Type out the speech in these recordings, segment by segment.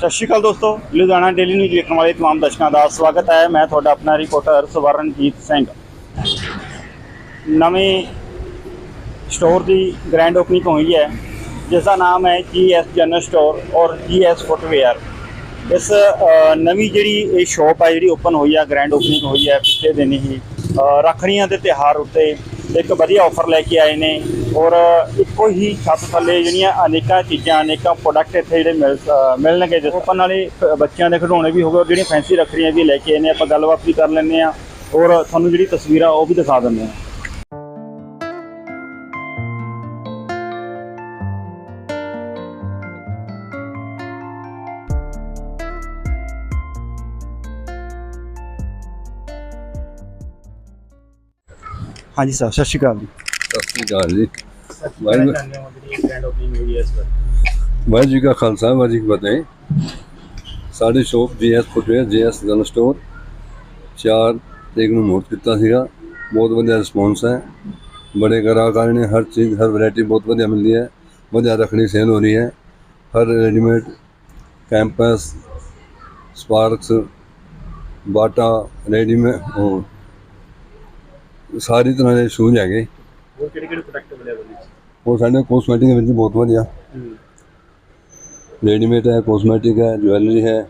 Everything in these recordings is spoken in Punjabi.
ਸਤਿ ਸ਼੍ਰੀ ਅਕਾਲ ਦੋਸਤੋ, ਲੁਧਿਆਣਾ ਡੇਲੀ ਨਿਊਜ਼ ਵੇਖਣ ਵਾਲੇ ਤਮਾਮ ਦਰਸ਼ਕਾਂ ਦਾ ਸਵਾਗਤ ਹੈ। ਮੈਂ ਤੁਹਾਡਾ ਆਪਣਾ ਰਿਪੋਰਟਰ ਸਵਰਨਜੀਤ ਸਿੰਘ। ਨਵੇਂ ਸਟੋਰ ਦੀ ਗ੍ਰੈਂਡ ਓਪਨਿੰਗ ਹੋਈ ਹੈ, ਜਿਸ ਦਾ ਨਾਮ ਹੈ ਜੀਐਸ ਜਨਰਲ ਸਟੋਰ ਔਰ ਜੀਐਸ ਫੁੱਟਵੇਅਰ। ਇਸ ਨਵੀਂ ਜਿਹੜੀ ਇਹ ਸ਼ਾਪ ਹੈ, ਜਿਹੜੀ ਓਪਨ ਹੋਈ ਹੈ ਗ੍ਰੈਂਡ ਓਪਨਿੰਗ ਹੋਈ ਹੈ ਪਿਛਲੇ ਦਿਨ ਹੀ ਰੱਖੜੀਆਂ ਦੇ ਤਿਉਹਾਰ ਉੱਤੇ ਇੱਕ ਵਧੀਆ ਆਫਰ ਲੈ ਕੇ ਆਏ ਨੇ ਔਰ ਇੱਕੋ ਹੀ ਛੱਤ ਥੱਲੇ ਜਿਹੜੀਆਂ ਅਨੇਕਾਂ ਚੀਜ਼ਾਂ ਅਨੇਕਾਂ ਪ੍ਰੋਡਕਟ ਇੱਥੇ ਜਿਹੜੇ ਮਿਲ ਅ, ਮਿਲਣਗੇ ਜਿਸ ਓਪਨ ਵਾਲੇ ਬੱਚਿਆਂ ਦੇ ਖਿਡੌਣੇ ਵੀ ਹੋਗੇ ਔਰ ਜਿਹੜੀਆਂ ਫੈਂਸੀ ਰੱਖੜੀਆਂ ਵੀ ਲੈ ਕੇ ਆਏ ਨੇ ਆਪਾਂ ਗੱਲਬਾਤ ਵੀ ਕਰ ਲੈਂਦੇ ਆ ਔਰ ਤੁਹਾਨੂੰ ਜਿਹੜੀ ਤਸਵੀਰਾਂ ਉਹ ਵੀ ਦਿਖਾ ਦਿੰਦੇ ਆ ਹਾਂਜੀ ਸਰ, ਸਤਿ ਸ਼੍ਰੀ ਅਕਾਲ ਜੀ। ਸਤਿ ਸ਼੍ਰੀ ਅਕਾਲ ਜੀ। ਵਾਹਿਗੁਰੂ ਵਾਹਿਗੁਰੂ ਜੀ ਕਾ ਖਾਲਸਾ, ਵਾਹਿਗੁਰੂ ਜੀ ਕੀ ਫਤਿਹ। ਸਾਡੀ shop GS footwear, GS general store. ਚਾਰ ਤਰੀਕ ਨੂੰ ਮੂਰਤ ਕੀਤਾ ਸੀਗਾ। ਬਹੁਤ ਵਧੀਆ ਰਿਸਪੌਂਸ ਹੈ। ਬੜੇ ਗ੍ਰਾਹਕ ਨੇ। ਹਰ ਚੀਜ਼, ਹਰ ਵੈਰਾਈਟੀ ਬਹੁਤ ਵਧੀਆ ਮਿਲਦੀ ਹੈ। ਵਧੀਆ ਰੱਖਣੀ ਸੇਲ ਹੋ ਰਹੀ ਹੈ। ਹਰ readymade Campus, Sparx, Bata, readymade ਉਹ ਸਾਰੀ ਤਰ੍ਹਾਂ ਦੇ ਸ਼ੂਜ਼ ਹੈਗੇ ਹੋਰ ਕਿਹੜੇ ਕਿਹੜੇ ਪ੍ਰੋਡਕਟ ਅਵੇਲੇਬਲ ਬਹੁਤ ਵਧੀਆ। ਰੈਡੀਮੇਡ ਹੈ ਕੋਸਮੈਟਿਕ ਹੈ ਜੁਐਲਰੀ ਹੈ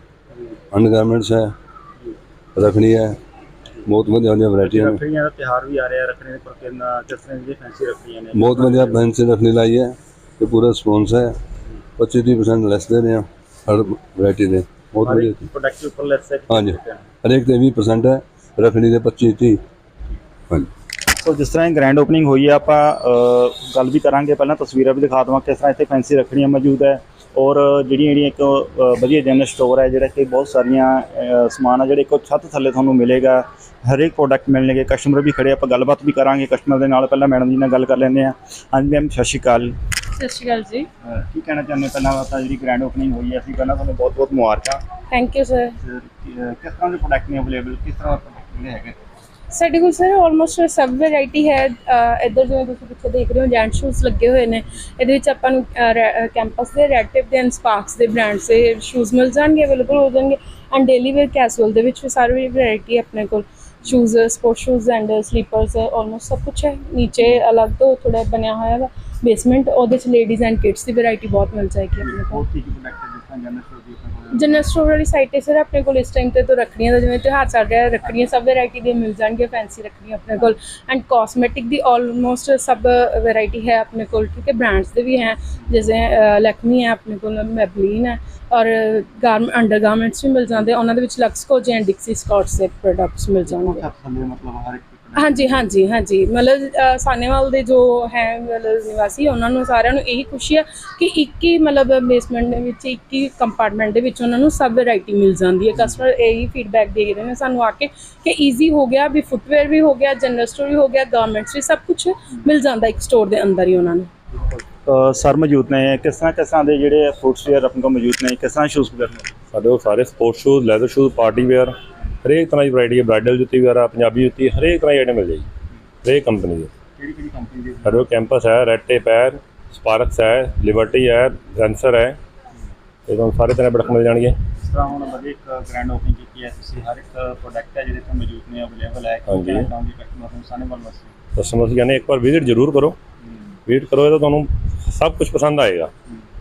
ਅੰਡਰਗਾਰਮੈਂਟਸ ਹੈ ਰਖਣੀ ਹੈ ਬਹੁਤ ਵਧੀਆ ਵਧੀਆ ਵੈਰਾਈਟੀਆਂ ਨੇ ਤਿਹਾਰ ਵੀ ਆ ਰਿਹਾ ਰਖਣੇ ਦੇ ਪ੍ਰਕਿਰਨਾ ਕਿਸ ਤਰ੍ਹਾਂ ਦੀ ਫੈਂਸੀ ਰਖਣੀਆਂ ਨੇ। ਬਹੁਤ ਵਧੀਆ ਫੈਂਸੀ ਰਖਣੀ ਲਾਈ ਹੈ ਤੇ ਪੂਰਾ ਸਪੌਂਸ ਹੈ। 25% ਲੈਸ ਦੇ ਰਹੇ ਆ ਹਰ ਵੈਰਾਈਟੀ ਦੇ। ਬਹੁਤ ਵਧੀਆ ਪ੍ਰੋਡਕਟ ਉੱਪਰ ਲੈਸ ਹੈ। ਹਾਂਜੀ। ਹਰੇਕ ਤੇ 20% ਹੈ। ਰਖਣੀ ਦੇ 25 30 ਸੋ ਜਿਸ ਤਰ੍ਹਾਂ ਇਹ ਗ੍ਰੈਂਡ ਓਪਨਿੰਗ ਹੋਈ ਹੈ ਆਪਾਂ ਗੱਲ ਵੀ ਕਰਾਂਗੇ। ਪਹਿਲਾਂ ਤਸਵੀਰਾਂ ਵੀ ਦਿਖਾ ਦਵਾਂ ਕਿਸ ਤਰ੍ਹਾਂ ਇੱਥੇ ਫੈਂਸੀ ਰੱਖੜੀਆਂ ਮੌਜੂਦ ਹੈ। ਔਰ ਜਿਹੜੀਆਂ ਜਿਹੜੀਆਂ ਇੱਕ ਵਧੀਆ ਜਨਰਲ ਸਟੋਰ ਹੈ ਜਿਹੜਾ ਕਿ ਬਹੁਤ ਸਾਰੀਆਂ ਸਮਾਨ ਆ ਜਿਹੜੇ ਇੱਕੋ ਛੱਤ ਥੱਲੇ ਤੁਹਾਨੂੰ ਮਿਲੇਗਾ। ਹਰੇਕ ਪ੍ਰੋਡਕਟ ਮਿਲਣਗੇ। ਕਸਟਮਰ ਵੀ ਖੜੇ ਆਪਾਂ ਗੱਲਬਾਤ ਵੀ ਕਰਾਂਗੇ ਕਸਟਮਰ ਦੇ ਨਾਲ। ਪਹਿਲਾਂ ਮੈਡਮ ਜੀ ਨਾਲ ਗੱਲ ਕਰ ਲੈਂਦੇ ਆ ਹਾਂਜੀ ਮੈਮ ਸਤਿ ਸ਼੍ਰੀ ਅਕਾਲ। ਸਤਿ ਸ਼੍ਰੀ ਅਕਾਲ ਜੀ। ਕੀ ਕਹਿਣਾ ਚਾਹੁੰਦੇ ਹੋ? ਪਹਿਲਾਂ ਤਾਂ ਜਿਹੜੀ ਗ੍ਰੈਂਡ ਓਪਨਿੰਗ ਹੋਈ ਹੈ ਅਸੀਂ ਪਹਿਲਾਂ ਤੁਹਾਨੂੰ ਬਹੁਤ ਬਹੁਤ ਮੁਬਾਰਕਾਂ ਥੈਂਕ ਯੂ ਸਰ ਕਿਸ ਤਰ੍ਹਾਂ ਦੇ ਪ੍ਰੋਡਕਟ ਨੇ ਅਵੇਲੇਬਲ ਕਿਸ ਤਰ੍ਹਾਂ ਦੇ ਪ੍ਰੋਡਕਟ ਹੈਗੇ? ਸਾਡੇ ਕੋਲ ਸਰ ਆਲਮੋਸਟ ਸਭ ਵੈਰਾਈਟੀ ਹੈ ਇੱਧਰ ਜਿਵੇਂ ਤੁਸੀਂ ਪਿੱਛੇ ਦੇਖ ਰਹੇ ਹੋ ਜੈਂਟ ਸ਼ੂਜ਼ ਲੱਗੇ ਹੋਏ ਨੇ। ਇਹਦੇ ਵਿੱਚ ਆਪਾਂ ਨੂੰ ਕੈਂਪਸ ਦੇ ਰੈਡ ਟਿਪ ਦੇ ਐਂਡ ਸਪਾਰਕਸ ਦੇ ਬ੍ਰਾਂਡਸ ਦੇ ਸ਼ੂਜ਼ ਮਿਲ ਜਾਣਗੇ ਅਵੇਲੇਬਲ ਹੋ ਜਾਣਗੇ। ਐਂਡ ਡੇਲੀ ਵੇਅਰ ਕੈਸੂਅਲ ਦੇ ਵਿੱਚ ਵੀ ਸਾਰੀ ਵੈਰਾਈਟੀ ਆਪਣੇ ਕੋਲ। Shoes sport shoes and slippers almost ਸਭ ਕੁਝ ਹੈ। ਨੀਚੇ ਅਲੱਗ ਤੋਂ ਥੋੜਾ ਬਣਿਆ ਹੋਇਆ ਹੈ ਬੇਸਮੈਂਟ ਉਹਦੇ ਚ ਲੇਡੀਜ਼ ਐਂਡ ਕਿਡਸ ਦੀ ਵੈਰਾਈਟੀ ਬਹੁਤ ਮਿਲ ਜਾਏਗੀ ਆਪਣੇ ਕੋਲ। ਹੋਰ ਕੀ ਕੀ ਪ੍ਰੋਡਕਟ ਜਿਸ ਤਰ੍ਹਾਂ ਜਨਰਲ ਸਟੋਰ ਦੀ ਜਨਰਲ ਸਟੋਰ ਵਾਲੀ ਸਾਈਟ ਤੇ ਸਰ ਆਪਣੇ ਕੋਲ ਇਸ ਟਾਈਮ ਤੇ ਤੋਂ ਰੱਖੜੀਆਂ ਦਾ ਜਿਵੇਂ ਤਿਉਹਾਰ ਚੱਲ ਰਿਹਾ ਰੱਖੜੀਆਂ ਸਭ ਵੈਰਾਈਟੀ ਦੀਆਂ ਮਿਲ ਜਾਣਗੀਆਂ ਫੈਂਸੀ ਰੱਖੜੀਆਂ ਆਪਣੇ ਕੋਲ ਐਂਡ ਕਾਸਮੈਟਿਕ ਦੀ ਆਲਮੋਸਟ ਸਭ ਵੈਰਾਈਟੀ ਹੈ ਆਪਣੇ ਕੋਲ ਕਿਉਂਕਿ ਹੈ ਬ੍ਰਾਂਡਸ ਦੇ ਵੀ ਹੈ, ਜਿਵੇਂ ਲੈਕਮੀ ਹੈ ਆਪਣੇ ਕੋਲ ਮੈਬਲੀਨ ਹੈ ਔਰ ਗਾਰਮੈਂਟ ਅੰਡਰਗਾਰਮੈਂਟਸ ਵੀ ਮਿਲ ਜਾਂਦੇ, ਉਹਨਾਂ ਦੇ ਵਿੱਚ ਲਕਸ ਕੋਜੇ ਐਂਡ ਡਿਕਸੀ ਸਕਾਟਸ ਦੇ ਪ੍ਰੋਡਕਟਸ ਮਿਲ ਜਾਣਗੇ। ਮਤਲਬ ਹਰ ਇੱਕ ਹਾਂਜੀ ਹਾਂਜੀ ਹਾਂਜੀ। ਮਤਲਬ ਅ, ਸਾਨੇਵਾਲ ਦੇ ਜੋ ਹੈ ਮਤਲਬ ਨਿਵਾਸੀ ਉਹਨਾਂ ਨੂੰ ਸਾਰਿਆਂ ਨੂੰ ਇਹੀ ਖੁਸ਼ੀ ਹੈ ਕਿ ਇੱਕ ਹੀ ਮਤਲਬ ਬੇਸਮੈਂਟ ਦੇ ਵਿੱਚ ਇੱਕ ਹੀ ਕੰਪਾਰਟਮੈਂਟ ਦੇ ਵਿੱਚ ਉਹਨਾਂ ਨੂੰ ਸਭ ਵੈਰਾਈਟੀ ਮਿਲ ਜਾਂਦੀ ਹੈ। ਕਸਟਮਰ ਇਹੀ ਫੀਡਬੈਕ ਦੇ ਰਹੇ ਨੇ ਸਾਨੂੰ ਆ ਕੇ ਕਿ ਈਜ਼ੀ ਹੋ ਗਿਆ ਵੀ ਫੁੱਟਵੇਅਰ ਵੀ ਹੋ ਗਿਆ ਜਨਰਲ ਸਟੋਰ ਵੀ ਹੋ ਗਿਆ ਗਾਰਮੈਂਟਸ ਵੀ ਸਭ ਕੁਝ ਮਿਲ ਜਾਂਦਾ ਇੱਕ ਸਟੋਰ ਦੇ ਅੰਦਰ ਹੀ ਉਹਨਾਂ ਨੂੰ। ਅ, ਸਰ ਮੌਜੂਦ ਨੇ। ਕਿਸ ਤਰ੍ਹਾਂ ਕਿਸ ਤਰ੍ਹਾਂ ਦੇ ਜਿਹੜੇ ਫੁੱਟਵੇਅਰ ਆਪਣੇ ਕੋਲ ਮੌਜੂਦ ਨੇ? ਕਿਸ ਤਰ੍ਹਾਂ ਸ਼ੂਜ਼ ਵਗੈਰਾ ਨੇ? ਸਾਡੇ ਕੋਲ ਸਾਰੇ sport shoes leather shoes party wear ਹਰੇਕ ਤਰ੍ਹਾਂ ਦੀ ਵੈਰਾਈਟੀ ਹੈ ਬ੍ਰਾਈਡਲ ਜੁੱਤੀ ਵਗੈਰਾ ਪੰਜਾਬੀ ਜੁੱਤੀ ਹਰੇਕ ਤਰ੍ਹਾਂ ਦੀ ਆਈਟਮ ਮਿਲ ਜਾਏਗੀ ਹਰੇਕ ਕੰਪਨੀ ਦੀ। ਕਿਹੜੀ ਕਿਹੜੀ ਕੰਪਨੀ ਦੇ ਕੈਂਪਸ ਹੈ ਰੈਡ ਟੇਪ ਹੈ ਸਪਾਰਕਸ ਹੈ ਲਿਬਰਟੀ ਹੈ ਰੈਂਸਰ ਹੈ। ਇਹ ਤੁਹਾਨੂੰ ਸਾਰੇ ਤਰ੍ਹਾਂ ਪ੍ਰੋਡਕਟ ਮਿਲ ਜਾਣਗੇ। ਇਸ ਤਰ੍ਹਾਂ ਹੁਣ ਵਧੀਆ ਇੱਕ ਗ੍ਰੈਂਡ ਓਪਨਿੰਗ ਕੀਤੀ ਹੈ ਤੁਸੀਂ ਹਰ ਇੱਕ ਪ੍ਰੋਡਕਟ ਹੈ ਜਿਹੜੇ ਇੱਥੇ ਮੌਜੂਦ ਨੇ ਅਵੇਲੇਬਲ ਹੈ ਕੀ ਹਾਂਜੀ। ਕਹਿਣਾ ਚਾਹੋਗੇ ਕਸਟਮਰ ਨੂੰ ਸਾਨੇ ਵੱਲ ਵਾਸਤੇ ਕਸਟਮਰ ਅਸੀਂ ਕਹਿੰਦੇ ਇੱਕ ਵਾਰ ਵਿਜ਼ਿਟ ਜ਼ਰੂਰ ਕਰੋ। ਵਿਜ਼ਿਟ ਕਰੋ ਤਾਂ ਤੁਹਾਨੂੰ ਸਭ ਕੁਝ ਪਸੰਦ ਆਏਗਾ।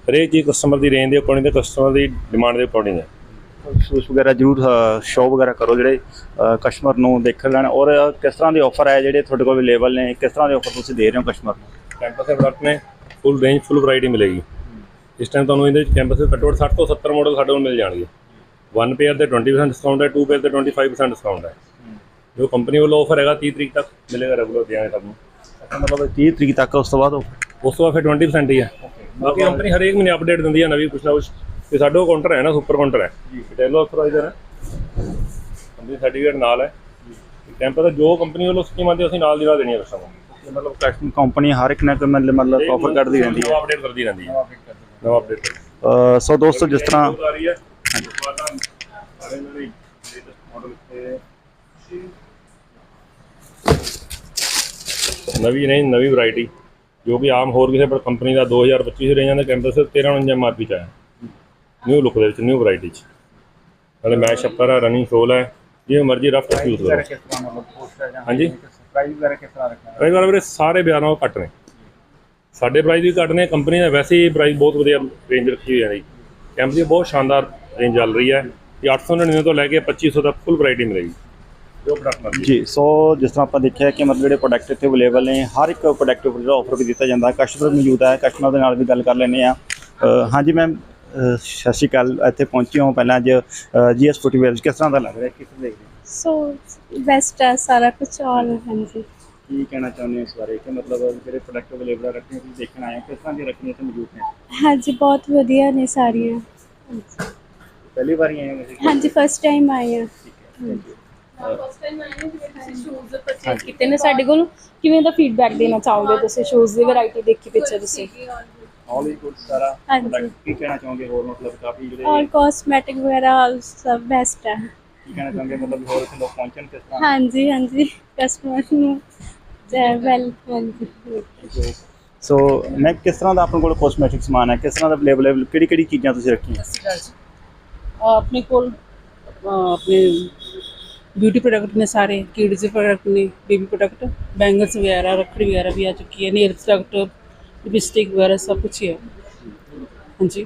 ਹਰੇਕ ਚੀਜ਼ ਕਸਟਮਰ ਦੀ ਰੇਂਜ ਦੇ ਅਕੋਰਡਿੰਗ ਤੇ ਕਸਟਮਰ ਦੀ ਡਿਮਾਂਡ ਦੇ ਅਕੋਰਡਿੰਗ ਹੈ। ਸ਼ੂਜ਼ ਵਗੈਰਾ ਜ਼ਰੂਰ ਸ਼ੋਅ ਵਗੈਰਾ ਕਰੋ ਜਿਹੜੇ ਕਸਟਮਰ ਨੂੰ ਦੇਖ ਲੈਣ। ਔਰ ਕਿਸ ਤਰ੍ਹਾਂ ਦੇ ਆਫਰ ਹੈ ਜਿਹੜੇ ਤੁਹਾਡੇ ਕੋਲ ਅਵੇਲੇਬਲ ਨੇ? ਕਿਸ ਤਰ੍ਹਾਂ ਦੇ ਆਫਰ ਤੁਸੀਂ ਦੇ ਰਹੇ ਹੋ ਕਸਟਮਰ ਨੂੰ? ਕੈਂਪਸ ਦੇ ਪ੍ਰੋਡਕਟ ਨੇ ਫੁੱਲ ਰੇਂਜ ਫੁੱਲ ਵੈਰਾਈਟੀ ਮਿਲੇਗੀ। ਇਸ ਟਾਈਮ ਤੁਹਾਨੂੰ ਇਹਦੇ ਵਿੱਚ ਕੈਂਪਸ ਦੇ ਘੱਟੋ ਘੱਟ 60 ਤੋਂ 70 ਮਾਡਲ ਸਾਡੇ ਕੋਲ ਮਿਲ ਜਾਣਗੇ। ਵਨ ਪੇਅਰ ਤੇ 20% ਡਿਸਕਾਊਂਟ ਹੈ ਟੂ ਪੇਅਰ ਤੇ 25% ਡਿਸਕਾਊਂਟ ਹੈ। ਜੋ ਕੰਪਨੀ ਵੱਲੋਂ ਆਫਰ ਹੈਗਾ 30 ਤਰੀਕ ਤੱਕ ਮਿਲੇਗਾ ਰੈਗੂਲਰ ਦਿਆਂਗੇ ਸਭ ਨੂੰ ਅੱਛਾ, ਮਤਲਬ 30 ਤਰੀਕ ਤੱਕ ਉਸ ਤੋਂ ਬਾਅਦ? ਉਸ ਤੋਂ ਬਾਅਦ ਫਿਰ 20% ਹੀ ਹੈ। ਬਾਕੀ ਕੰਪਨੀ ਹਰੇਕ ਮਹੀਨੇ ਅਪਡੇਟ ਦਿੰਦੀ ਹੈ ਨਵੀਂ ਕੁਛ ਨਾ ਕੁਛ ਤੇ ਸਾਡੇ ਕੋਲ ਕਾਊਂਟਰ ਹੈ ਨਾ ਸੁਪਰ ਕਾਊਂਟਰ ਹੈ। ਰਿਟੇਲ ਆਥੋਰਾਈਜ਼ਰ ਹੈ। ਕੰਪਨੀ ਸਰਟੀਫਿਕੇਟ ਨਾਲ ਹੈ। ਕੈਂਪਸ ਦਾ ਜੋ ਕੰਪਨੀ ਵੱਲੋਂ ਸਕੀਮ ਆਉਂਦੀ ਅਸੀਂ ਨਾਲ ਦੀ ਨਾਲ ਦੇਣੀ ਹੈ ਕਸਟਮਰ ਨੂੰ ਇਹ ਮਤਲਬ ਕਸਟਮਰ ਕੰਪਨੀ ਹਰ ਇੱਕ ਨਾ ਕੋਈ ਮਤਲਬ ਆਫਰ ਕਰਦੀ ਰਹਿੰਦੀ ਹੈ। ਅਪਡੇਟ ਕਰਦੀ ਰਹਿੰਦੀ ਹੈ। ਨਵਾਂ ਅਪਡੇਟ ਸੋ ਦੋਸਤੋ ਜਿਸ ਤਰ੍ਹਾਂ ਨਵੇਂ ਰੇਂਜ ਨਵੀਂ ਵੈਰਾਈਟੀ ਜੋ ਕਿ ਆਮ ਹੋਰ ਕਿਸੇ ਪਰ ਕੰਪਨੀ ਦਾ 2025 ਰੇਂਜਾਂ ਦੇ ਕੈਂਪਸ 1349 ਐਮਆਰਪੀ ਚ ਆਇਆ। ਨਿਊ ਲੁੱਕ ਦੇ ਵਿੱਚ ਨਿਊ ਵੈਰਾਈਟੀ 'ਚ। ਨਾਲੇ ਮੈਸ਼ ਅਪਰ ਹੈ ਰਨਿੰਗ ਸੋਲ ਹੈ ਜਿਵੇਂ ਮਰਜ਼ੀ ਰਫ ਟੱਚ ਯੂਜ਼ ਕਰੋ। ਹਾਂਜੀ। ਪ੍ਰਾਈਸ ਵਗੈਰਾ ਕਿਸ ਤਰ੍ਹਾਂ ਰੱਖਣਾ ਪ੍ਰਾਈਸ ਵਾਲੇ ਵੀਰੇ, ਸਾਰੇ ਬਿਆਨਾਂ ਉਹ ਘੱਟ ਨੇ। ਸਾਡੇ ਪ੍ਰਾਈਸ ਵੀ ਘੱਟ ਨੇ ਕੰਪਨੀ ਦਾ ਵੈਸੇ ਹੀ ਪ੍ਰਾਈਸ ਬਹੁਤ ਵਧੀਆ ਰੇਂਜ ਰੱਖੀ ਹੋਈ ਹੈ ਜੀ। ਕੈਂਪ ਦੀ ਬਹੁਤ ਸ਼ਾਨਦਾਰ ਰੇਂਜ ਚੱਲ ਰਹੀ ਹੈ। ਇਹ 899 ਤੋਂ ਲੈ ਕੇ 2500 ਤੱਕ ਫੁੱਲ ਵੈਰਾਈਟੀ ਮਿਲੇਗੀ। ਜੋ ਪ੍ਰੋਡਕਟ ਜੀ, ਸੋ ਜਿਸ ਤਰ੍ਹਾਂ ਆਪਾਂ ਦੇਖਿਆ ਕਿ ਮਤਲਬ ਜਿਹੜੇ ਪ੍ਰੋਡਕਟ ਇੱਥੇ ਅਵੇਲੇਬਲ ਨੇ, ਹਰ ਇੱਕ ਪ੍ਰੋਡਕਟ ਉੱਪਰ ਜਿਹੜਾ ਆਫਰ ਵੀ ਦਿੱਤਾ ਜਾਂਦਾ ਕਸਟਮਰ ਮੌਜੂਦ ਹੈ ਕਸਟਮਰ ਦੇ ਨਾਲ ਵੀ ਗੱਲ ਕਰ ਲੈਂਦੇ ਆ ਹਾਂਜੀ ਮੈਮ ਸਤਿ ਸ਼੍ਰੀ ਅਕਾਲ ਇੱਥੇ ਪਹੁੰਚੇ ਹੋ ਪਹਿਲਾਂ ਅੱਜ ਜੀਐਸ ਫੁੱਟਵੇਅਰ ਕਿਸ ਤਰ੍ਹਾਂ ਦਾ ਲੱਗ ਰਿਹਾ ਕਿਸ ਤਰ੍ਹਾਂ ਦੇਖਦੇ ਸੋ ਬੈਸਟ ਹੈ? ਸਾਰਾ ਕੁਝ ਆਲ ਹਾਂਜੀ। ਕੀ ਕਹਿਣਾ ਚਾਹੁੰਦੇ ਹੋ ਇਸ ਬਾਰੇ ਕਿ ਮਤਲਬ ਜਿਹੜੇ ਪ੍ਰੋਡਕਟ ਅਵੇਲੇਬਲ ਰੱਖੇ ਤੁਸੀਂ ਦੇਖਣ ਆਏ ਹੋ ਕਿਸ ਤਰ੍ਹਾਂ ਦੀ ਰੱਖਣੀਆਂ ਤੇ ਮੌਜੂਦ ਨੇ? ਹਾਂਜੀ ਬਹੁਤ ਵਧੀਆ ਨੇ ਸਾਰੀਆਂ। ਪਹਿਲੀ ਵਾਰ ਆਏ ਹੋ ਤੁਸੀਂ? ਹਾਂਜੀ ਫਸਟ ਟਾਈਮ ਆਏ ਹਾਂ। ਫਸਟ ਟਾਈਮ ਆਏ ਨੇ ਜਿਵੇਂ ਤੁਸੀਂ ਸ਼ੂਜ਼ ਪਰਚੇਸ ਕੀਤੇ ਨੇ ਸਾਡੇ ਕੋਲ। ਕਿਵੇਂ ਦਾ ਫੀਡਬੈਕ ਦੇਣਾ ਚਾਹੋਗੇ ਤੁਸੀਂ ਸ਼ੂਜ਼ ਦੀ ਵੈਰਾਈਟੀ ਦੇਖੀ ਪਿੱਛੇ ਤੁਸੀਂ? ਆਲ ਇਜ਼ ਗੁੱਡ ਸਾਰਾ। ਹਾਂਜੀ। product ਕੀ ਕਹਿਣਾ ਚਾਹੋਗੇ ਹੋਰ ਮਤਲਬ ਕਾਫੀ ਜਿਹੜੇ ਔਰ ਕਾਸਮੈਟਿਕ ਵਗੈਰਾ all ਸਭ ਬੈਸਟ ਹੈ ਕੀ ਕਹਿਣਾ ਚਾਹੋਗੇ ਮਤਲਬ ਹੋਰ ਇੱਥੇ ਲੋਕ ਪਹੁੰਚਣ ਕਿਸ ਤਰ੍ਹਾਂ? ਹਾਂਜੀ ਹਾਂਜੀ। ਕਸਟਮਰ ਨੂੰ ਵੈਲ ਹਾਂਜੀ। ਸੋ ਮੈਂ ਕਿਸ ਤਰ੍ਹਾਂ ਦਾ ਆਪਣੇ ਕੋਲ ਕੋਸਮੈਟਿਕ ਸਮਾਨ ਹੈ? ਕਿਸ ਤਰ੍ਹਾਂ ਦਾ ਅਵੇਲੇਬਲ ਹੈ? ਕਿਹੜੀ ਕਿਹੜੀ ਚੀਜ਼ਾਂ ਤੁਸੀਂ ਰੱਖੀਆਂ? ਆਪਣੇ ਕੋਲ ਅਹ, ਆਪਣੇ ਬਿਊਟੀ ਪ੍ਰੋਡਕਟ ਨੇ ਸਾਰੇ ਕਿਡਸ ਦੇ ਪ੍ਰੋਡਕਟ ਨੇ ਬੇਬੀ ਪ੍ਰੋਡਕਟ ਬੈਂਗਲਸ ਵਗੈਰਾ ਰੱਖੜੀ ਵਗੈਰਾ ਵੀ ਆ ਚੁੱਕੀ ਹੈ ਨੇਲ ਪ੍ਰੋਡਕਟ ਲਿਪਸਟਿਕ ਵਗੈਰਾ ਸਭ ਕੁਝ ਹੀ ਹੈ ਹਾਂਜੀ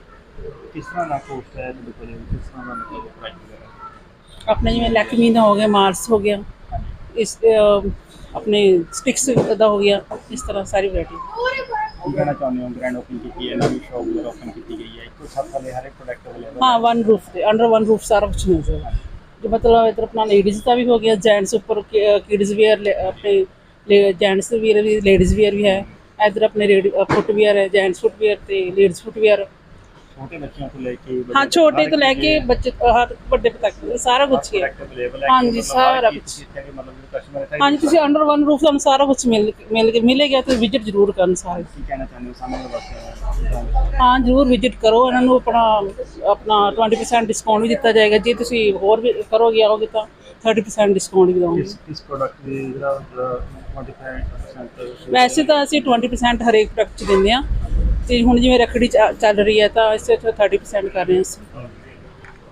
ਕਿਸ ਤਰ੍ਹਾਂ ਦਾ ਕੋਸਟ ਹੈ ਤੁਹਾਡੇ ਕੋਲ ਕਿਸ ਤਰ੍ਹਾਂ ਦਾ ਮਤਲਬ ਪ੍ਰਾਈਸ ਵਗੈਰਾ ਆਪਣਾ ਜਿਵੇਂ ਲੈਕਮੀ ਦਾ ਹੋ ਗਿਆ ਮਾਰਸ ਹੋ ਗਿਆ ਇਸ ਅਹ, ਆਪਣੇ ਸਟਿਕਸ ਦਾ ਹੋ ਗਿਆ ਇਸ ਤਰ੍ਹਾਂ ਸਾਰੀ ਵੈਰਾਈਟੀ ਕੀ ਕਹਿਣਾ ਚਾਹੁੰਦੇ ਹੋ ਗ੍ਰੈਂਡ ਓਪਨ ਕੀਤੀ ਹੈ ਨਵੀਂ ਸ਼ੌਪ ਵਗੈਰਾ ਓਪਨ ਕੀਤੀ ਗਈ ਹੈ ਇੱਕੋ ਛੱਤ ਥੱਲੇ ਹਰ ਇੱਕ ਪ੍ਰੋਡਕਟ ਅਵੇਲੇਬਲ ਹਾਂ ਵਨ ਰੂਫ ਤੇ ਅੰਡਰ ਵਨ ਰੂਫ ਸਾਰਾ ਕੁਝ ਮਿਲ ਜਾਏਗਾ ਜੋ ਮਤਲਬ ਇਧਰ ਆਪਣਾ ਲੇਡੀਜ਼ ਦਾ ਵੀ ਹੋ ਗਿਆ ਜੈਂਟਸ ਉੱਪਰ ਕਿਡਸ ਵੇਅਰ ਆਪਣੇ ਜੈਂਟਸ ਵੀਅਰ ਵੀ ਲੇਡੀਜ਼ ਵੀਅਰ ਵੀ ਹੈ ਇਧਰ ਆਪਣੇ ਫੁੱਟ ਵੀਅਰ ਹੈ ਜੈਂਟਸ ਫੁੱਟ ਵੀਅਰ ਤੇ ਲੇਡੀਜ਼ ਫੁੱਟ ਵੀਅਰ ਛੋਟੇ ਬੱਚਿਆਂ ਤੋਂ ਲੈ ਕੇ ਹਾਂ ਛੋਟੇ ਤੋਂ ਲੈ ਕੇ ਬੱਚੇ ਹਰ ਵੱਡੇ ਤੱਕ ਸਾਰਾ ਕੁਝ ਹੀ ਹੈ। ਹਾਂਜੀ, ਸਾਰਾ ਇੱਥੇ ਹਾਂਜੀ ਤੁਸੀਂ ਅੰਡਰ ਵਨ ਰੂਫ ਤੁਹਾਨੂੰ ਸਾਰਾ ਕੁਝ ਮਿਲ ਮਿਲ ਕੇ ਮਿਲੇਗਾ ਤੇ ਵਿਜ਼ਿਟ ਜ਼ਰੂਰ ਕਰਨ ਸਾਰੇ। ਕੀ ਕਹਿਣਾ ਚਾਹੁੰਦੇ ਹੋ ਸਾਹਮਣੇ ਬਸ ਹਾਂ ਜ਼ਰੂਰ ਵਿਜ਼ਿਟ ਕਰੋ ਇਹਨਾਂ ਨੂੰ ਆਪਣਾ ਆਪਣਾ 20% ਡਿਸਕਾਊਂਟ ਵੀ ਦਿੱਤਾ ਜਾਏਗਾ ਜੇ ਤੁਸੀਂ ਹੋਰ ਵੀ ਕਰੋਗੇ ਆਓਗੇ ਤਾਂ 30% ਡਿਸਕਾਊਂਟ ਵੀ ਦਵਾਂਗੇ ਇਸ ਇਸ ਪ੍ਰੋਡਕਟ ਦੀ ਜਿਹੜਾ ਜਿਹੜਾ 25% ਵੈਸੇ ਤਾਂ ਅਸੀਂ 20% ਹਰੇਕ ਪ੍ਰੋਡਕਟ 'ਚ ਦਿੰਦੇ ਆ ਤੇ ਹੁਣ ਜਿਵੇਂ ਰੱਖੜੀ ਚੱਲ ਰਹੀ ਹੈ ਤਾਂ ਇਸ ਵਿੱਚ 30% ਕਰ ਰਹੇ ਹਾਂ ਅਸੀਂ।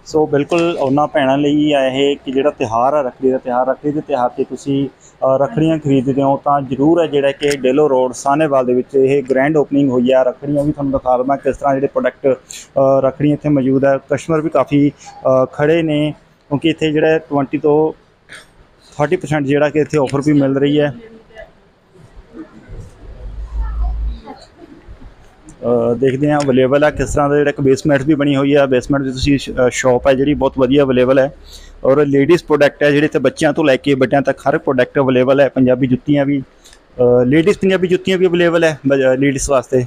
ਸੋ ਬਿਲਕੁਲ ਉਹਨਾਂ ਭੈਣਾਂ ਲਈ ਆ ਇਹ ਕਿ ਜਿਹੜਾ ਤਿਹਾਰ ਆ ਰੱਖੜੀ ਦਾ ਤਿਹਾਰ ਰੱਖੜੀ ਦੇ ਤਿਹਾਰ ਤੇ ਤੁਸੀਂ ਅ, ਰੱਖੜੀਆਂ ਖਰੀਦਦੇ ਹੋ ਤਾਂ ਜ਼ਰੂਰ ਹੈ ਜਿਹੜਾ ਕਿ ਡੇਲੋ ਰੋਡ ਸਾਹਨੇਵਾਲ ਦੇ ਵਿੱਚ ਇਹ ਗ੍ਰੈਂਡ ਓਪਨਿੰਗ ਹੋਈ ਆ। ਰੱਖੜੀਆਂ ਵੀ ਤੁਹਾਨੂੰ ਦਿਖਾ ਦਵਾਂ ਕਿਸ ਤਰ੍ਹਾਂ ਜਿਹੜੇ ਪ੍ਰੋਡਕਟ ਰੱਖੜੀਆਂ ਇੱਥੇ ਮੌਜੂਦ ਹੈ। ਕਸਟਮਰ ਵੀ ਕਾਫੀ ਅ, ਖੜੇ ਨੇ ਕਿਉਂਕਿ ਇੱਥੇ ਜਿਹੜਾ 20 ਤੋਂ 30% ਜਿਹੜਾ ਕਿ ਇੱਥੇ ਆਫਰ ਵੀ ਮਿਲ ਰਹੀ ਹੈ। ਅ, ਦੇਖਦੇ ਹਾਂ ਅਵੇਲੇਬਲ ਹੈ ਕਿਸ ਤਰ੍ਹਾਂ ਦਾ ਜਿਹੜਾ ਇੱਕ ਬੇਸਮੈਂਟ ਵੀ ਬਣੀ ਹੋਈ ਹੈ ਬੇਸਮੈਂਟ ਦੀ ਤੁਸੀਂ ਸ਼ਾਪ ਹੈ ਜਿਹੜੀ ਬਹੁਤ ਵਧੀਆ ਅਵੇਲੇਬਲ ਹੈ। ਔਰ ਲੇਡੀਜ਼ ਪ੍ਰੋਡਕਟ ਹੈ ਜਿਹੜੇ ਤੇ ਬੱਚਿਆਂ ਤੋਂ ਲੈ ਕੇ ਵੱਡਿਆਂ ਤੱਕ ਹਰ ਪ੍ਰੋਡਕਟ ਅਵੇਲੇਬਲ ਹੈ। ਪੰਜਾਬੀ ਜੁੱਤੀਆਂ ਵੀ ਲੇਡੀਜ਼ ਪੰਜਾਬੀ ਜੁੱਤੀਆਂ ਵੀ ਅਵੇਲੇਬਲ ਹੈ ਲੇਡੀਜ਼ ਵਾਸਤੇ।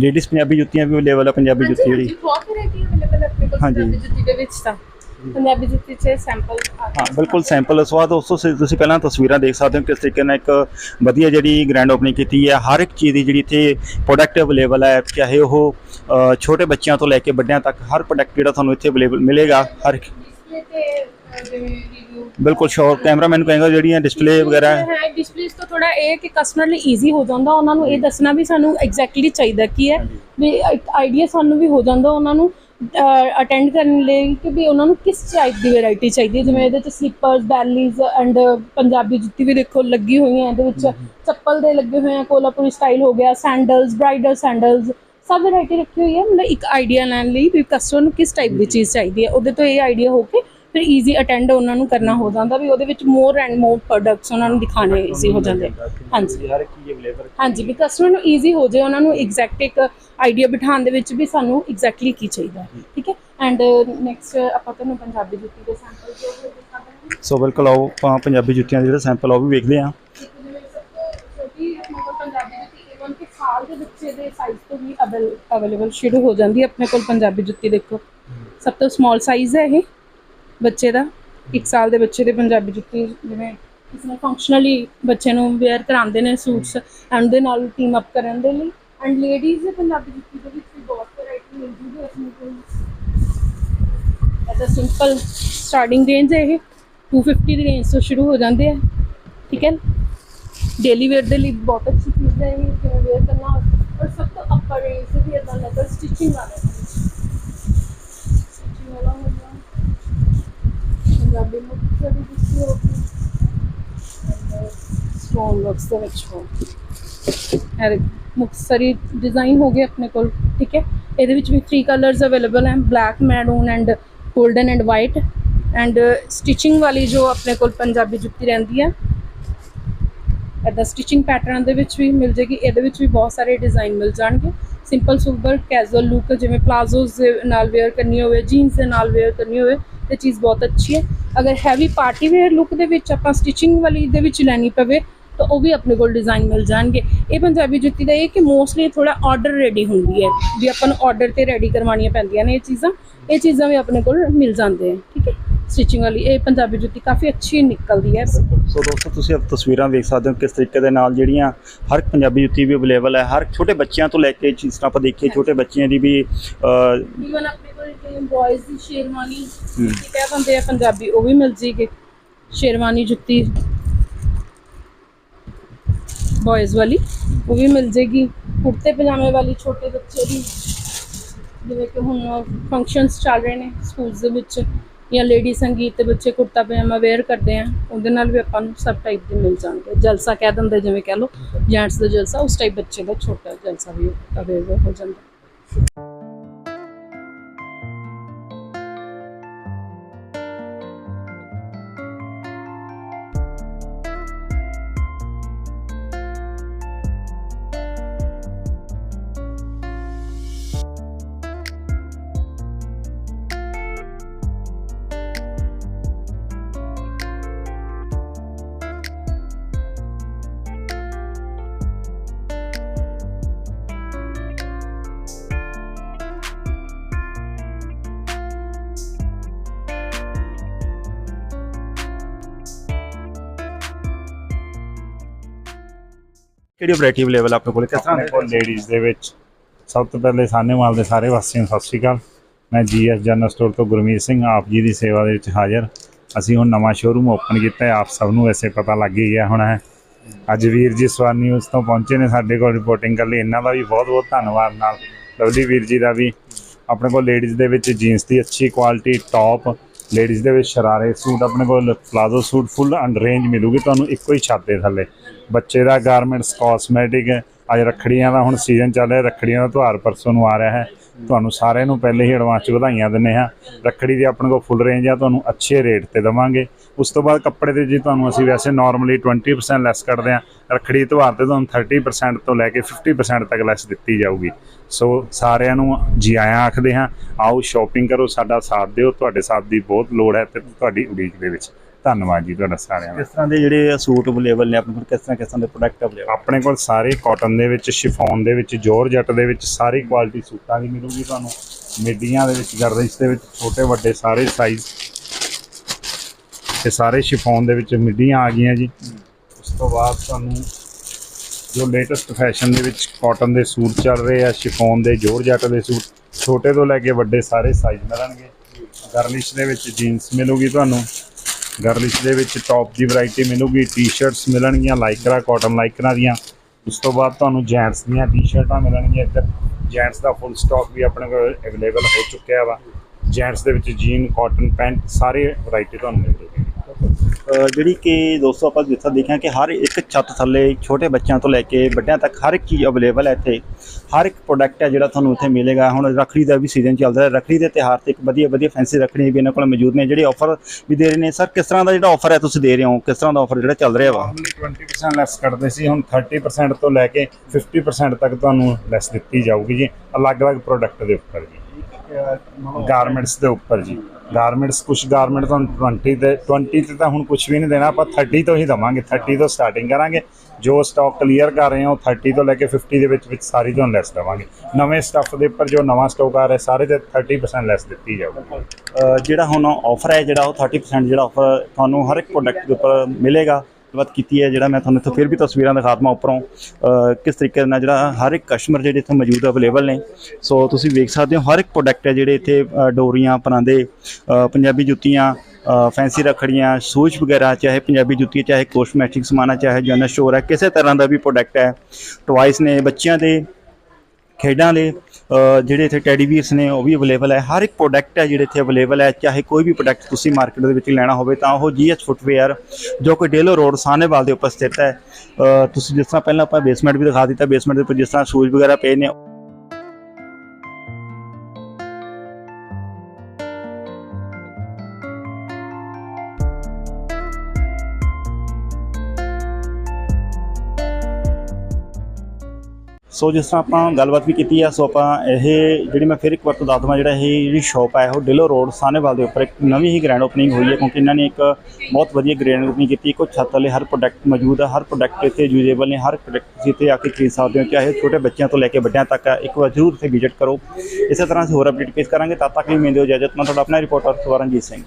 ਲੇਡੀਜ਼ ਪੰਜਾਬੀ ਜੁੱਤੀਆਂ ਵੀ ਅਵੇਲੇਬਲ ਹੈ ਪੰਜਾਬੀ ਜੁੱਤੀ ਜਿਹੜੀ। ਬਹੁਤ ਵੈਰਾਈਟੀ ਅਵੇਲੇਬਲ ਹੈ ਆਪਣੇ ਕੋਲ ਹਾਂਜੀ। ਪੰਜਾਬੀ ਜੁੱਤੀ ਦੇ ਵਿੱਚ ਤਾਂ। ਪੰਜਾਬੀ ਜੁੱਤੀ 'ਚ ਸੈਂਪਲ ਹਾਂ ਬਿਲਕੁਲ ਸੈਂਪਲ ਸਵਾਦ ਦੋਸਤੋ ਸੇ- ਤੁਸੀਂ ਪਹਿਲਾਂ ਤਸਵੀਰਾਂ ਦੇਖ ਸਕਦੇ ਹੋ ਕਿਸ ਤਰੀਕੇ ਨਾਲ ਇੱਕ ਵਧੀਆ ਜਿਹੜੀ ਗ੍ਰੈਂਡ ਓਪਨਿੰਗ ਕੀਤੀ ਹੈ। ਹਰ ਇੱਕ ਚੀਜ਼ ਦੀ ਜਿਹੜੀ ਇੱਥੇ ਪ੍ਰੋਡਕਟ ਅਵੇਲੇਬਲ ਹੈ ਚਾਹੇ ਉਹ ਛੋਟੇ ਬੱਚਿਆਂ ਤੋਂ ਲੈ ਕੇ ਵੱਡਿਆਂ ਤੱਕ ਹਰ ਪ੍ਰੋਡਕਟ ਜਿਹੜਾ ਤੁਹਾਨੂੰ ਇੱਥੇ ਅਵੇਲੇਬਲ ਮਿਲੇਗਾ ਹਰ ਤੇ ਬਿਲਕੁਲ ਸ਼ੋਰ ਕੈਮਰਾਮੈਨ ਨੂੰ ਕਹਾਂਗਾ ਜਿਹੜੀਆਂ ਡਿਸਪਲੇ ਵਗੈਰਾ ਹੈ ਡਿਸਪਲੇਸ ਤੋਂ ਥੋੜਾ ਇਹ ਕਿ ਕਸਟਮਰ ਲਈ ਈਜ਼ੀ ਹੋ ਜਾਂਦਾ ਉਹਨਾਂ ਨੂੰ ਇਹ ਦੱਸਣਾ ਵੀ ਸਾਨੂੰ ਐਗਜ਼ੈਕਟਲੀ ਚਾਹੀਦਾ ਕੀ ਹੈ। ਵੀ ਇੱਕ ਆਈਡੀਆ ਸਾਨੂੰ ਵੀ ਹੋ ਜਾਂਦਾ ਉਹਨਾਂ ਨੂੰ ਅਟੈਂਡ ਕਰਨ ਲਈ ਕਿ ਵੀ ਉਹਨਾਂ ਨੂੰ ਕਿਸ ਟਾਈਪ ਦੀ ਵੈਰਾਈਟੀ ਚਾਹੀਦੀ ਹੈ? ਜਿਵੇਂ ਇਹਦੇ ਚ ਸਲੀਪਰਸ ਬੈਲੀਜ਼ ਐਂਡ ਪੰਜਾਬੀ ਜੁੱਤੀ ਵੀ ਦੇਖੋ ਲੱਗੀ ਹੋਈ ਹੈ ਇਹਦੇ ਵਿੱਚ। ਚੱਪਲ ਦੇ ਲੱਗੇ ਹੋਏ ਆ ਕੋਲਾਪੁਰੀ ਸਟਾਈਲ ਹੋ ਗਿਆ ਸੈਂਡਲਸ ਬ੍ਰਾਈਡਲ ਸੈਂਡਲਸ ਸਭ ਵੈਰਾਈਟੀ ਰੱਖੀ ਹੋਈ ਹੈ। ਮਤਲਬ ਇੱਕ ਆਈਡੀਆ ਲੈਣ ਲਈ ਵੀ ਕਸਟਮਰ ਨੂੰ ਕਿਸ ਟਾਈਪ ਦੀ ਚੀਜ਼ ਚਾਹੀਦੀ ਹੈ? ਉਹਦੇ ਤੋਂ ਇਹ ਆਈਡੀਆ ਹੋ ਕੇ ਫਿਰ ਈਜ਼ੀ ਅਟੈਂਡ ਉਹਨਾਂ ਨੂੰ ਕਰਨਾ ਹੋ ਜਾਂਦਾ ਵੀ ਉਹਦੇ ਵਿੱਚ ਮੋਰ ਐਂਡ ਮੋਰ ਪ੍ਰੋਡਕਟਸ ਉਹਨਾਂ ਨੂੰ ਦਿਖਾਣੇ ਈਜ਼ੀ ਹੋ ਜਾਂਦੇ। ਹਾਂਜੀ। ਹਰ ਚੀਜ਼ ਅਵੇਲੇਬਲ ਹਾਂਜੀ ਵੀ ਕਸਟਮਰ ਨੂੰ ਈਜ਼ੀ ਹੋ ਜਾਏ ਉਹਨਾਂ ਨੂੰ ਐਗਜ਼ੈਕਟ ਇੱਕ ਆਈਡੀਆ ਬਿਠਾਉਣ ਦੇ ਵਿੱਚ ਵੀ ਸਾਨੂੰ ਐਗਜ਼ੈਕਟਲੀ ਕੀ ਚਾਹੀਦਾ ਠੀਕ ਹੈ? ਐਂਡ ਨੈਕਸਟ ਆਪਾਂ ਤੁਹਾਨੂੰ ਪੰਜਾਬੀ ਜੁੱਤੀ ਦੇ ਸੈਂਪਲ ਜੋ ਸੋ ਬਿਲਕੁਲ ਆਓ ਆਪਾਂ ਪੰਜਾਬੀ ਜੁੱਤੀਆਂ ਦੇ ਜਿਹੜੇ ਸੈਂਪਲ ਉਹ ਵੀ ਵੇਖਦੇ ਕਿ ਸਾਲ ਦੇ ਬੱਚੇ ਦੇ ਸਾਈਜ਼ ਤੋਂ ਵੀ ਅਵੇਲੇਬਲ ਸ਼ੁਰੂ ਹੋ ਜਾਂਦੀ ਹੈ ਆਪਣੇ ਕੋਲ ਪੰਜਾਬੀ ਜੁੱਤੀ ਦੇਖੋ। ਸਭ ਤੋਂ ਸਮਾਲ ਸਾਈਜ਼ ਹੈ ਇਹ। ਬੱਚੇ ਦਾ, ਇੱਕ ਸਾਲ ਦੇ ਬੱਚੇ ਦੇ ਪੰਜਾਬੀ ਜੁੱਤੀ, ਜਿਵੇਂ ਕਿਸੇ ਨੇ ਫੰਕਸ਼ਨਲੀ ਬੱਚੇ ਨੂੰ ਵੇਅਰ ਕਰਾਉਂਦੇ ਨੇ ਸੂਟਸ ਐਂਡ ਦੇ ਨਾਲ ਟੀਮ ਅਪ ਕਰਨ ਦੇ ਲਈ। ਐਂਡ ਲੇਡੀਜ਼ ਦੇ ਪੰਜਾਬੀ ਜੁੱਤੀ ਦੇ ਵਿੱਚ ਵੀ ਬਹੁਤ ਵੈਰਾਈਟੀ ਮਿਲ ਜੂਗੀ ਆਪਣੇ ਕੋਲ ਇਹਦਾ ਸਿੰਪਲ ਸਟਾਰਟਿੰਗ ਰੇਂਜ ਹੈ ਇਹ 250 ਦੀ ਰੇਂਜ ਤੋਂ ਸ਼ੁਰੂ ਹੋ ਜਾਂਦੇ ਆ। ਠੀਕ ਹੈ ਡੇਲੀ ਵੇਅਰ ਦੇ ਲਈ ਬਹੁਤ ਅੱਛੀ ਚੀਜ਼ ਹੈ ਇਹ, ਜਿਵੇਂ ਵੇਅਰ ਕਰਨਾ ਔਰ ਸਭ ਤੋਂ ਅੱਪਰ ਰੇਂਜ ਵੀ ਇਦਾਂ ਲੈਦਰ ਸਟਿਚਿੰਗ ਵਾਲਾ। ਸਾਡੀ ਜੁੱਤੀ ਹੋ ਗਈ ਸਟੋਨ ਦੇ ਵਿੱਚ ਹੋ। ਇਹ ਦੇਖੋ, ਮੁਕਤਸਰੀ ਡਿਜ਼ਾਈਨ ਹੋ ਗਏ ਆਪਣੇ ਕੋਲ ਠੀਕ ਹੈ? ਇਹਦੇ ਵਿੱਚ ਵੀ ਥ੍ਰੀ ਕਲਰਸ ਅਵੇਲੇਬਲ ਹਨ black maroon and golden and white and stitching ਵਾਲੀ ਜੋ ਆਪਣੇ ਕੋਲ ਪੰਜਾਬੀ ਜੁੱਤੀ ਰਹਿੰਦੀ ਹੈ ਇਹਦਾ ਸਟਿਚਿੰਗ ਪੈਟਰਨ ਦੇ ਵਿੱਚ ਵੀ ਮਿਲ ਜੇਗੀ ਇਹਦੇ ਵਿੱਚ ਵੀ ਬਹੁਤ ਸਾਰੇ ਡਿਜ਼ਾਈਨ ਮਿਲ ਜਾਣਗੇ। ਸਿੰਪਲ ਸੁਪਰ ਕੈਜ਼ੂਅਲ ਲੁੱਕ ਜਿਵੇਂ ਪਲਾਜ਼ੋਸ ਦੇ ਨਾਲ ਵੇਅਰ ਕਰਨੀ ਹੋਵੇ ਜੀਨਸ ਦੇ ਨਾਲ ਵੇਅਰ ਕਰਨੀ ਹੋਵੇ ਤੇ ਚੀਜ਼ ਬਹੁਤ ਅੱਛੀ ਹੈ। ਅਗਰ ਹੈਵੀ ਪਾਰਟੀ ਵੇਅਰ ਲੁੱਕ ਦੇ ਵਿੱਚ ਆਪਾਂ ਸਟਿਚਿੰਗ ਵਾਲੀ ਦੇ ਵਿੱਚ ਲੈਣੀ ਪਵੇ, ਤਾਂ ਉਹ ਵੀ ਆਪਣੇ ਕੋਲ ਡਿਜ਼ਾਈਨ ਮਿਲ ਜਾਣਗੇ। ਇਹ ਪੰਜਾਬੀ ਜੁੱਤੀ ਦਾ ਇਹ ਕਿ ਮੋਸਟਲੀ ਥੋੜਾ ਆਰਡਰ ਰੈਡੀ ਹੁੰਦੀ ਹੈ। ਵੀ ਆਪਾਂ ਨੂੰ ਆਰਡਰ ਤੇ ਰੈਡੀ ਕਰਵਾਉਣੀਆਂ ਪੈਂਦੀਆਂ ਨੇ ਇਹ ਚੀਜ਼ਾਂ ਇਹ ਚੀਜ਼ਾਂ ਵੀ ਆਪਣੇ ਕੋਲ ਮਿਲ ਜਾਂਦੇ ਆ ਠੀਕ ਹੈ। ਸਟਿਚਿੰਗ ਵਾਲੀ ਇਹ ਪੰਜਾਬੀ ਜੁੱਤੀ ਕਾਫੀ ਅੱਛੀ ਨਿਕਲਦੀ ਹੈ। ਸੋ ਦੋਸਤੋ ਤੁਸੀਂ ਤਸਵੀਰਾਂ ਵੇਖ ਸਕਦੇ ਹੋ ਕਿਸ ਤਰੀਕੇ ਦੇ ਨਾਲ ਜਿਹੜੀਆਂ ਹਰ ਪੰਜਾਬੀ ਜੁੱਤੀ ਵੀ ਅਵੇਲੇਬਲ ਹੈ। ਹਰ ਛੋਟੇ ਬੱਚਿਆਂ ਤੋਂ ਲੈ ਕੇ ਜਿਸ ਤਰ੍ਹਾਂ ਆਪਾਂ ਦੇਖੀਏ ਛੋਟੇ ਬੱਚਿਆਂ ਦੀ ਵੀ ਅਹ, ਈਵਨ ਆਪਣੇ ਕੋਲ ਜੇ ਬॉयਜ਼ ਦੀ ਸ਼ੇਰਵਾਨੀ ਕੀ ਕਹਿ ਦਿੰਦੇ ਆ ਪੰਜਾਬੀ ਉਹ ਵੀ ਮਿਲ ਜੀਗੇ। ਸ਼ੇਰਵਾਨੀ ਜੁੱਤੀ ਬॉयਜ਼ ਵਾਲੀ ਉਹ ਵੀ ਮਿਲ ਜੇਗੀ। ਕੁੜਤੇ ਪਜਾਮੇ ਵਾਲੀ ਛੋਟੇ ਬੱਚੇ ਦੀ ਜਿਵੇਂ ਕਿ ਹੁਣ ਫੰਕਸ਼ਨਸ ਚੱਲ ਰਹੇ ਨੇ ਸਕੂਲਸ ਦੇ ਵਿੱਚ। ਜਾਂ ਲੇਡੀ ਸੰਗੀਤ ਤੇ ਬੱਚੇ ਕੁੜਤਾ ਪਜਾਮਾ ਵੇਅਰ ਕਰਦੇ ਆ, ਉਹਦੇ ਨਾਲ ਵੀ ਆਪਾਂ ਨੂੰ ਸਭ ਟਾਈਪ ਦੇ ਮਿਲ ਜਾਣਗੇ। ਜਲਸਾ ਕਹਿ ਦਿੰਦੇ ਜਿਵੇਂ ਕਹਿ ਲਓ ਜੈਂਟਸ ਦਾ ਜਲਸਾ, ਉਸ ਟਾਈਪ ਬੱਚੇ ਦਾ ਛੋਟਾ ਜਲਸਾ ਵੀ ਅਵੇਲੇਬਲ ਹੋ ਜਾਂਦਾ। ਕਿਹੜੀ ਵੈਰਾਈਟੀ ਅਵੇਲੇਬਲ ਆਪਣੇ ਕੋਲ? ਕਿਸ ਤਰ੍ਹਾਂ ਆਪਣੇ ਕੋਲ ਲੇਡੀਜ਼ ਦੇ ਵਿੱਚ ਸਭ ਤੋਂ ਪਹਿਲੇ ਸਾਨੇਵਾਲ ਦੇ ਸਾਰੇ ਵਾਸੀਆਂ ਨੂੰ ਸਤਿ ਸ਼੍ਰੀ ਅਕਾਲ। ਮੈਂ ਜੀਐਸ ਜਨਰਲ ਸਟੋਰ ਤੋਂ ਗੁਰਮੀਤ ਸਿੰਘ, ਆਪ ਜੀ ਦੀ ਸੇਵਾ ਦੇ ਵਿੱਚ ਹਾਜ਼ਰ। ਅਸੀਂ ਹੁਣ ਨਵਾਂ ਸ਼ੋਰੂਮ ਓਪਨ ਕੀਤਾ ਹੈ, ਆਪ ਸਭ ਨੂੰ ਵੈਸੇ ਪਤਾ ਲੱਗ ਹੀ ਗਿਆ ਹੋਣਾ ਹੈ। ਅੱਜ ਵੀਰ ਜੀ ਸਵਾਰ ਨਿਊਜ਼ ਤੋਂ ਪਹੁੰਚੇ ਨੇ ਸਾਡੇ ਕੋਲ ਰਿਪੋਰਟਿੰਗ ਕਰਨ ਲਈ। ਇਹਨਾਂ ਦਾ ਵੀ ਬਹੁਤ ਬਹੁਤ ਧੰਨਵਾਦ ਨਾਲ। ਲਵਲੀ ਵੀਰ ਜੀ ਦਾ ਵੀ। ਆਪਣੇ ਕੋਲ ਲੇਡੀਜ਼ ਦੇ ਵਿੱਚ ਜੀਨਸ ਦੀ ਅੱਛੀ ਕੁਆਲਿਟੀ ਟੌਪ ਲੇਡੀਜ਼ ਦੇ ਵਿੱਚ ਸ਼ਰਾਰੇ ਸੂਟ ਆਪਣੇ ਕੋਲ palazzo suit full and range ਮਿਲੂਗੀ, ਤੁਹਾਨੂੰ ਇੱਕੋ ਹੀ ਛੱਤ ਦੇ ਥੱਲੇ। ਬੱਚੇ ਦਾ ਗਾਰਮੈਂਟਸ ਕਾਸਮੈਟਿਕ ਅੱਜ ਰੱਖੜੀਆਂ ਦਾ ਹੁਣ ਸੀਜ਼ਨ ਚੱਲ ਰਿਹਾ, ਰੱਖੜੀਆਂ ਦਾ ਤਿਉਹਾਰ ਪਰਸੋਂ ਨੂੰ ਆ ਰਿਹਾ ਹੈ। ਤੁਹਾਨੂੰ ਸਾਰਿਆਂ ਨੂੰ ਪਹਿਲੇ ਹੀ ਐਡਵਾਂਸ ਚ ਵਧਾਈਆਂ ਦਿੰਨੇ ਹਾਂ। ਰੱਖੜੀ ਦੀ ਆਪਣੇ ਕੋਲ ਫੁੱਲ ਰੇਂਜ ਆ, ਤੁਹਾਨੂੰ ਅੱਛੇ ਰੇਟ ਤੇ ਦਵਾਂਗੇ। ਉਸ ਤੋਂ ਬਾਅਦ ਕੱਪੜੇ ਦੇ ਜੀ ਤੁਹਾਨੂੰ ਅਸੀਂ ਵੈਸੇ ਨਾਰਮਲੀ 20% ਲੈਸ ਕਰਦੇ ਹਾਂ। ਰੱਖੜੀ ਤਿਉਹਾਰ ਤੇ ਤੁਹਾਨੂੰ 30% ਤੋਂ ਲੈ ਕੇ 50% ਤੱਕ ਲੈਸ ਦਿੱਤੀ ਜਾਊਗੀ। ਸੋ ਸਾਰਿਆਂ ਨੂੰ ਜੀ ਆਇਆਂ ਆਖਦੇ ਹਾਂ, ਆਓ ਸ਼ਾਪਿੰਗ ਕਰੋ, ਸਾਡਾ ਸਾਥ ਦਿਓ, ਤੁਹਾਡੇ ਸਾਥ ਦੀ ਬਹੁਤ ਲੋੜ ਹੈ ਤੇ ਤੁਹਾਡੀ ਉਡੀਕ ਦੇ ਵਿੱਚ। ਧੰਨਵਾਦ ਜੀ ਤੁਹਾਡਾ ਸਾਰਿਆਂ ਦਾ। ਕਿਸ ਤਰ੍ਹਾਂ ਦੇ ਜਿਹੜੇ ਸੂਟ ਅਵੇਲੇਬਲ ਨੇ ਆਪਣੇ ਕੋਲ ਕਿਸ ਤਰ੍ਹਾਂ ਕਿਸ ਤਰ੍ਹਾਂ ਦੇ ਪ੍ਰੋਡਕਟ ਅਵੇਲੇਬਲ ਆਪਣੇ ਕੋਲ ਸਾਰੇ ਕਾਟਨ ਦੇ ਵਿੱਚ ਸ਼ਿਫੋਨ ਦੇ ਵਿੱਚ ਜੋਰਜੱਟ ਦੇ ਵਿੱਚ ਸਾਰੀ ਕੁਆਲਿਟੀ ਸੂਟਾਂ ਦੀ ਮਿਲੂਗੀ ਤੁਹਾਨੂੰ। ਮਿੱਡੀਆਂ ਦੇ ਵਿੱਚ ਗਰਦਿਸ਼ ਦੇ ਵਿੱਚ ਛੋਟੇ ਵੱਡੇ ਸਾਰੇ ਸਾਈਜ਼ ਤੇ ਸਾਰੇ ਸ਼ਿਫੋਨ ਦੇ ਵਿੱਚ ਮਿੱਡੀਆਂ ਆ ਗਈਆਂ ਜੀ। ਉਸ ਤੋਂ ਬਾਅਦ ਤੁਹਾਨੂੰ ਜੋ ਲੇਟੈਸਟ ਫੈਸ਼ਨ ਦੇ ਵਿੱਚ ਕਾਟਨ ਦੇ ਸੂਟ ਚੱਲ ਰਹੇ ਆ ਸ਼ਿਫੋਨ ਦੇ ਜੋਰਜੱਟ ਦੇ ਸੂਟ ਛੋਟੇ ਤੋਂ ਲੈ ਕੇ ਵੱਡੇ ਸਾਰੇ ਸਾਈਜ਼ ਮਿਲਣਗੇ। ਗਰਲਿਸ਼ ਦੇ ਵਿੱਚ ਜੀਨਸ ਮਿਲੂਗੀ ਤੁਹਾਨੂੰ। ਗਰਲਿਸ਼ ਦੇ ਵਿੱਚ ਟੌਪ ਦੀ ਵੈਰਾਈਟੀ ਮਿਲੂਗੀ ਟੀ-ਸ਼ਰਟਸ ਮਿਲਣਗੀਆਂ ਲਾਈਕਰਾ ਕਾਟਨ ਲਾਈਕਰਾ ਦੀਆਂ। ਉਸ ਤੋਂ ਬਾਅਦ ਤੁਹਾਨੂੰ ਜੈਂਟਸ ਦੀਆਂ ਟੀ-ਸ਼ਰਟਾਂ ਮਿਲਣਗੀਆਂ। ਇੱਧਰ ਜੈਂਟਸ ਦਾ ਫੁੱਲ ਸਟਾਕ ਵੀ ਆਪਣੇ ਕੋਲ ਅਵੇਲੇਬਲ ਹੋ ਚੁੱਕਿਆ ਵਾ। ਜੈਂਟਸ ਦੇ ਵਿੱਚ ਜੀਨ ਕਾਟਨ ਪੈਂਟ ਸਾਰੇ ਵੈਰਾਈਟੀ ਤੁਹਾਨੂੰ ਮਿਲ ਜੂਗੀ ਜਿਹੜੀ ਕਿ ਦੋਸਤੋ ਆਪਾਂ ਜਿੱਥੇ ਦੇਖਿਆ ਕਿ ਹਰ ਇੱਕ ਛੱਤ ਥੱਲੇ ਛੋਟੇ ਬੱਚਿਆਂ ਤੋਂ ਲੈ ਕੇ ਵੱਡਿਆਂ ਤੱਕ ਹਰ ਇੱਕ ਚੀਜ਼ ਅਵੇਲੇਬਲ ਹੈ ਇੱਥੇ। ਹਰ ਇੱਕ ਪ੍ਰੋਡਕਟ ਹੈ ਜਿਹੜਾ ਤੁਹਾਨੂੰ ਇੱਥੇ ਮਿਲੇਗਾ। ਹੁਣ ਰੱਖੜੀ ਦਾ ਵੀ ਸੀਜ਼ਨ ਚੱਲਦਾ ਹੈ ਰੱਖੜੀ ਦੇ ਤਿਉਹਾਰ ਤੇ ਇੱਕ ਵਧੀਆ ਵਧੀਆ ਫੈਂਸੀ ਰੱਖੜੀ ਵੀ ਇਹਨਾਂ ਕੋਲ ਮੌਜੂਦ ਨੇ, ਜਿਹੜੇ ਆਫਰ ਵੀ ਦੇ ਰਹੇ ਨੇ। ਸਰ ਕਿਸ ਤਰ੍ਹਾਂ ਦਾ ਜਿਹੜਾ ਆਫਰ ਹੈ ਤੁਸੀਂ ਦੇ ਰਹੇ ਹੋ? ਕਿਸ ਤਰ੍ਹਾਂ ਦਾ ਆਫਰ ਜਿਹੜਾ ਚੱਲ ਰਿਹਾ ਵਾ? ਨਾਰਮਲੀ 20% ਲੈਸ ਕਰਦੇ ਸੀ। ਹੁਣ 30% ਤੋਂ ਲੈ ਕੇ 50% ਤੱਕ ਤੁਹਾਨੂੰ ਲੈਸ ਦਿੱਤੀ ਜਾਊਗੀ ਜੀ। ਅਲੱਗ-ਅਲੱਗ ਪ੍ਰੋਡਕਟ ਦੇ ਉੱਪਰ ਜੀ। ਗਾਰਮੈਂਟਸ ਦੇ ਉੱਪਰ ਜੀ। ਗਾਰਮੈਂਟਸ ਕੁਝ ਗਾਰਮੈਂਟ ਤੁਹਾਨੂੰ 20 ਤੇ 20 ਤੇ ਤਾਂ ਹੁਣ ਕੁਝ ਵੀ ਨਹੀਂ ਦੇਣਾ। ਆਪਾਂ 30 ਤੋਂ ਹੀ ਦਵਾਂਗੇ 30 ਤੋਂ ਸਟਾਰਟਿੰਗ ਕਰਾਂਗੇ। ਜੋ ਸਟਾਕ ਕਲੀਅਰ ਕਰ ਰਹੇ ਹਾਂ, ਉਹ 30 ਤੋਂ ਲੈ ਕੇ 50 ਦੇ ਵਿੱਚ ਵਿੱਚ ਸਾਰੀ ਤੁਹਾਨੂੰ ਲੈਸ ਦਵਾਂਗੇ। ਨਵੇਂ ਸਟਾਫ ਦੇ ਉੱਪਰ ਜੋ ਨਵਾਂ ਸਟਾਕ ਆ ਰਿਹਾ, ਸਾਰੇ ਤੇ 30% ਲੈਸ ਦਿੱਤੀ ਜਾਊਗੀ। ਜਿਹੜਾ ਹੁਣ ਆਫਰ ਹੈ ਜਿਹੜਾ, ਉਹ 30% ਜਿਹੜਾ ਆਫਰ ਤੁਹਾਨੂੰ ਹਰ ਇੱਕ ਪ੍ਰੋਡਕਟ ਦੇ ਉੱਪਰ ਮਿਲੇਗਾ। ਗੱਲਬਾਤ ਕੀਤੀ ਹੈ, ਜਿਹੜਾ ਮੈਂ ਤੁਹਾਨੂੰ ਇੱਥੋਂ ਫਿਰ ਵੀ ਤਸਵੀਰਾਂ ਦਿਖਾਤਮਾ ਉੱਪਰੋਂ। ਕਿਸ ਤਰੀਕੇ ਨਾਲ ਜਿਹੜਾ ਹਰ ਇੱਕ ਕਸਟਮਰ ਜਿਹੜੇ ਇੱਥੇ ਮੌਜੂਦ ਅਵੇਲੇਬਲ ਨੇ। ਸੋ ਤੁਸੀਂ ਵੇਖ ਸਕਦੇ ਹੋ, ਹਰ ਇੱਕ ਪ੍ਰੋਡਕਟ ਹੈ ਜਿਹੜੇ ਇੱਥੇ ਡੋਰੀਆਂ ਪਰਾਂਦੇ ਪੰਜਾਬੀ ਜੁੱਤੀਆਂ ਫੈਂਸੀ ਰੱਖੜੀਆਂ ਸੂਚ ਵਗੈਰਾ, ਚਾਹੇ ਪੰਜਾਬੀ ਜੁੱਤੀ ਚਾਹੇ ਕੋਸਮੈਟਿਕ ਸਮਾਨ ਹੈ, ਚਾਹੇ ਜਨਰਲ ਸਟੋਰ ਹੈ, ਕਿਸੇ ਤਰ੍ਹਾਂ ਦਾ ਵੀ ਪ੍ਰੋਡਕਟ ਹੈ। ਟਵਾਈਸ ਨੇ, ਬੱਚਿਆਂ ਦੇ, ਖੇਡਾਂ ਦੇ ਜਿਹੜੇ ਇੱਥੇ ਟੈਡੀ ਬੀਅਰਸ ਨੇ, ਉਹ ਵੀ ਅਵੇਲੇਬਲ ਹੈ ਹਰ ਇੱਕ ਪ੍ਰੋਡਕਟ ਹੈ ਜਿਹੜੇ ਇੱਥੇ ਅਵੇਲੇਬਲ ਹੈ ਚਾਹੇ ਕੋਈ ਵੀ ਪ੍ਰੋਡਕਟ ਤੁਸੀਂ ਮਾਰਕੀਟ ਦੇ ਵਿੱਚ ਲੈਣਾ ਹੋਵੇ, ਤਾਂ ਉਹ ਜੀਐਸ ਫੁੱਟਵੇਅਰ ਜੋ ਕਿ ਡੇਲੋ ਰੋਡ ਸਾਹਨੇਵਾਲ ਦੇ ਉੱਪਰ ਸਥਿਤ ਹੈ। ਤੁਸੀਂ ਜਿਸ ਤਰ੍ਹਾਂ ਪਹਿਲਾਂ ਆਪਾਂ ਬੇਸਮੈਂਟ ਵੀ ਦਿਖਾ ਦਿੱਤਾ। ਬੇਸਮੈਂਟ ਦੇ ਉੱਪਰ ਜਿਸ ਤਰ੍ਹਾਂ ਸ਼ੂਜ਼ ਵਗੈਰਾ ਪਏ ਨੇ ਸੋ ਜਿਸ ਤਰ੍ਹਾਂ ਆਪਾਂ ਗੱਲਬਾਤ ਵੀ ਕੀਤੀ ਆ, ਸੋ ਆਪਾਂ ਇਹ ਜਿਹੜੀ ਮੈਂ ਫਿਰ ਇੱਕ ਵਾਰ ਤੋਂ ਦੱਸ ਦਵਾਂ ਜਿਹੜਾ ਇਹ ਜਿਹੜੀ ਸ਼ਾਪ ਹੈ ਉਹ ਡਿਲੋ ਰੋਡ ਸਾਹਨੇਵਾਲ ਦੇ ਉੱਪਰ ਇੱਕ ਨਵੀਂ ਹੀ ਗ੍ਰੈਂਡ ਓਪਨਿੰਗ ਹੋਈ ਹੈ ਕਿਉਂਕਿ ਇਹਨਾਂ ਨੇ ਇੱਕ ਬਹੁਤ ਵਧੀਆ ਗ੍ਰੈਂਡ ਓਪਨਿੰਗ ਕੀਤੀ। ਇੱਕੋ ਛੱਤ ਵਾਲੇ ਹਰ ਪ੍ਰੋਡਕਟ ਮੌਜੂਦ ਹੈ ਹਰ ਪ੍ਰੋਡਕਟ ਇੱਥੇ ਯੂਜ਼ੇਬਲ ਨੇ, ਹਰ ਪ੍ਰੋਡਕਟ ਤੁਸੀਂ ਇੱਥੇ ਆ ਕੇ ਖਰੀਦ ਸਕਦੇ ਹੋ, ਚਾਹੇ ਛੋਟੇ ਬੱਚਿਆਂ ਤੋਂ ਲੈ ਕੇ ਵੱਡਿਆਂ ਤੱਕ ਇੱਕ ਵਾਰ ਜ਼ਰੂਰ ਇੱਥੇ ਵਿਜ਼ਿਟ ਕਰੋ। ਇਸੇ ਤਰ੍ਹਾਂ ਅਸੀਂ ਹੋਰ ਅਪਡੇਟ ਪੇਸ਼ ਕਰਾਂਗੇ। ਤਦ ਤੱਕ ਲਈ ਮਿਲਦੇ ਹੋ। ਇਜਾਜ਼ਤ ਮੈਂ ਤੁਹਾਡਾ ਆਪਣਾ ਰਿਪੋਰਟਰ ਸਵਰਨਜੀਤ ਸਿੰਘ।